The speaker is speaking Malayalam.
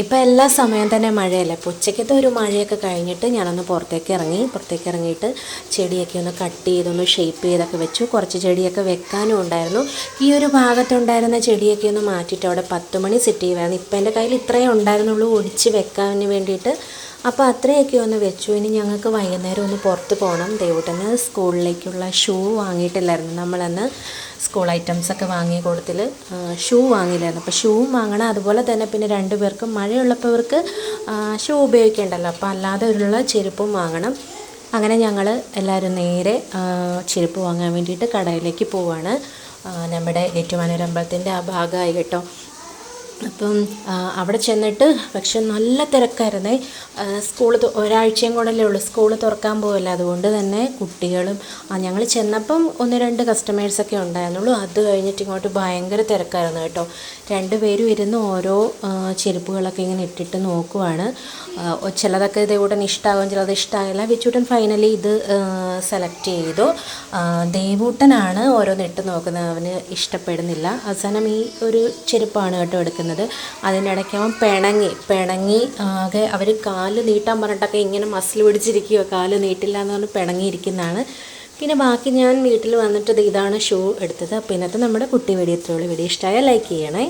ഇപ്പം എല്ലാ സമയം തന്നെ മഴയല്ലേ? അപ്പോൾ ഉച്ചയ്ക്കത്തെ ഒരു മഴയൊക്കെ കഴിഞ്ഞിട്ട് ഞാനൊന്ന് പുറത്തേക്ക് ഇറങ്ങി പുറത്തേക്ക് ഇറങ്ങിയിട്ട് ചെടിയൊക്കെ ഒന്ന് കട്ട് ചെയ്തൊന്ന് ഷേപ്പ് ചെയ്തൊക്കെ വെച്ചു. കുറച്ച് ചെടിയൊക്കെ വെക്കാനും ഉണ്ടായിരുന്നു. ഈ ഒരു ഭാഗത്തുണ്ടായിരുന്ന ചെടിയൊക്കെ ഒന്ന് മാറ്റിയിട്ട് അവിടെ പത്ത് മണി സെറ്റ് ചെയ്യുമായിരുന്നു ഇപ്പം എന്റെ കയ്യിൽ ഇത്രയേ ഉണ്ടായിരുന്നുള്ളൂ ഒടിച്ച് വെക്കാൻ വേണ്ടിയിട്ട്. അപ്പോൾ അത്രയൊക്കെ ഒന്ന് വെച്ചു. ഇനി ഞങ്ങൾക്ക് വൈകുന്നേരം ഒന്ന് പുറത്ത് പോകണം ദേവൂട്ടന് സ്കൂളിലേക്കുള്ള ഷൂ വാങ്ങിയിട്ടില്ലായിരുന്നു നമ്മളന്ന്. സ്കൂൾ ഐറ്റംസ് ഒക്കെ വാങ്ങി കൊടുത്തിൽ ഷൂ വാങ്ങിയില്ലായിരുന്നു അപ്പോൾ ഷൂവും വാങ്ങണം അതുപോലെ തന്നെ പിന്നെ രണ്ട് പേർക്കും മഴയുള്ളപ്പോൾ ഷൂ ഉപയോഗിക്കേണ്ടല്ലോ. അപ്പോൾ അല്ലാതെ ഉള്ള ചെരുപ്പും വാങ്ങണം. അങ്ങനെ ഞങ്ങൾ എല്ലാവരും നേരെ ചെരുപ്പ് വാങ്ങാൻ വേണ്ടിയിട്ട് കടയിലേക്ക് പോവാണ്. നമ്മുടെ ഏറ്റുമാനൂരമ്പലത്തിന്റെ ആ ഭാഗമായി കേട്ടോ അപ്പം അവിടെ ചെന്നിട്ട് പക്ഷെ നല്ല തിരക്കായിരുന്നേ. സ്കൂൾ ഒരാഴ്ചയും കൂടല്ലേ ഉള്ളൂ. സ്കൂൾ തുറക്കാൻ പോവല്ല. അതുകൊണ്ട് തന്നെ കുട്ടികളും ഞങ്ങൾ ചെന്നപ്പം ഒന്ന് രണ്ട് കസ്റ്റമേഴ്സൊക്കെ ഉണ്ടായിരുന്നുള്ളൂ. അത് കഴിഞ്ഞിട്ട് ഇങ്ങോട്ട് ഭയങ്കര തിരക്കായിരുന്നു കേട്ടോ. രണ്ടുപേരും ഇരുന്ന് ഓരോ ചെരുപ്പുകളൊക്കെ ഇങ്ങനെ ഇട്ടിട്ട് നോക്കുവാണ്. ചിലതൊക്കെ ദേവൂട്ടൻ ഇഷ്ടമാകും ചിലത് ഇഷ്ടമായില്ല വിച്ചൂട്ടൻ ഫൈനലി ഇത് സെലക്ട് ചെയ്തു. ദേവൂട്ടനാണ് ഓരോന്ന് ഇട്ട് നോക്കുന്നത്. അവന് ഇഷ്ടപ്പെടുന്നില്ല. അവസാനം ഈ ഒരു ചെരുപ്പാണ് കേട്ടോ എടുക്കുന്നത്. അതിന്റെ ഇടയ്ക്ക് അവൻ പിണങ്ങി പിണങ്ങി ആകെ അവർ കാൽ നീട്ടാൻ പറഞ്ഞിട്ടൊക്കെ ഇങ്ങനെ മസിൽ പിടിച്ചിരിക്കുകയോ കാൽ നീട്ടില്ല എന്ന് പറഞ്ഞ് പിണങ്ങിയിരിക്കുന്നതാണ്. പിന്നെ ബാക്കി ഞാൻ വീട്ടിൽ വന്നിട്ട് ഇതാണ് ഷൂ എടുത്തത്. അപ്പോൾ ഇന്നത്തെ നമ്മുടെ കുട്ടി വീഡിയോ ഇത്രയുള്ളൂ വീഡിയോ ഇഷ്ടമായാൽ ലൈക്ക് ചെയ്യണേ.